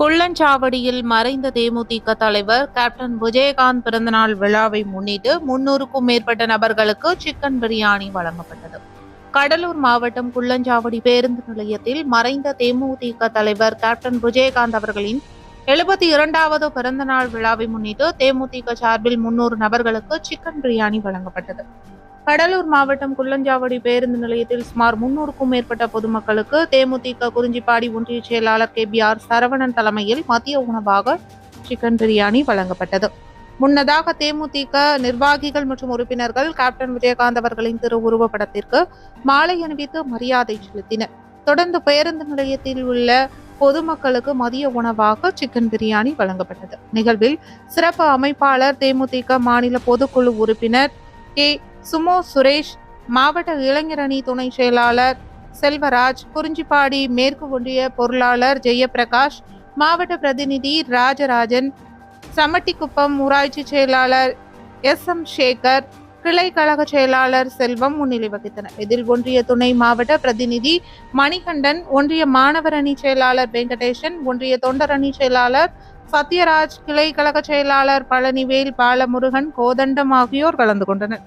குள்ளஞ்சாவடியில் மறைந்த தேமுதிக தலைவர் கேப்டன் விஜயகாந்த் பிறந்தநாள் விழாவை முன்னிட்டு முன்னூறுக்கும் மேற்பட்ட நபர்களுக்கு சிக்கன் பிரியாணி வழங்கப்பட்டது. கடலூர் மாவட்டம் குள்ளஞ்சாவடி பேருந்து நிலையத்தில் மறைந்த தேமுதிக தலைவர் கேப்டன் விஜயகாந்த் அவர்களின் எழுபத்தி இரண்டாவது பிறந்தநாள் விழாவை முன்னிட்டு தேமுதிக சார்பில் முன்னூறு நபர்களுக்கு சிக்கன் பிரியாணி வழங்கப்பட்டது. கடலூர் மாவட்டம் குள்ளஞ்சாவடி பேருந்து நிலையத்தில் சுமார் முன்னூறுக்கும் மேற்பட்ட பொதுமக்களுக்கு தேமுதிக குறிஞ்சிப்பாடி ஒன்றிய செயலாளர் கே பி ஆர் சரவணன் தலைமையில் மதிய உணவாக சிக்கன் பிரியாணி வழங்கப்பட்டது. முன்னதாக தேமுதிக நிர்வாகிகள் மற்றும் உறுப்பினர்கள் கேப்டன் விஜயகாந்த் அவர்களின் திருவுருவப் படத்திற்கு மாலை அணிவித்து மரியாதை செலுத்தினர். தொடர்ந்து பேருந்து நிலையத்தில் உள்ள பொதுமக்களுக்கு மதிய உணவாக சிக்கன் பிரியாணி வழங்கப்பட்டது. நிகழ்வில் சிறப்பு அமைப்பாளர் தேமுதிக மாநில பொதுக்குழு உறுப்பினர் கே சுமோ சுரேஷ் மாவட்ட இளைஞரணி துணை செயலாளர் செல்வராஜ் குறிஞ்சிப்பாடி மேற்கு ஒன்றிய பொருளாளர் ஜெயபிரகாஷ் மாவட்ட பிரதிநிதி ராஜராஜன் சமட்டிக்குப்பம் ஊராட்சி செயலாளர் எஸ் எம் சேகர் கிளை கழக செயலாளர் செல்வம் முன்னிலை வகித்தனர். இதில் ஒன்றிய துணை மாவட்ட பிரதிநிதி மணிகண்டன் ஒன்றிய மாணவர் அணி செயலாளர் வெங்கடேசன் ஒன்றிய தொண்டர் அணி செயலாளர் சத்யராஜ் கிளை கழக செயலாளர் பழனிவேல் பாலமுருகன் கோதண்டம் ஆகியோர் கலந்து கொண்டனர்.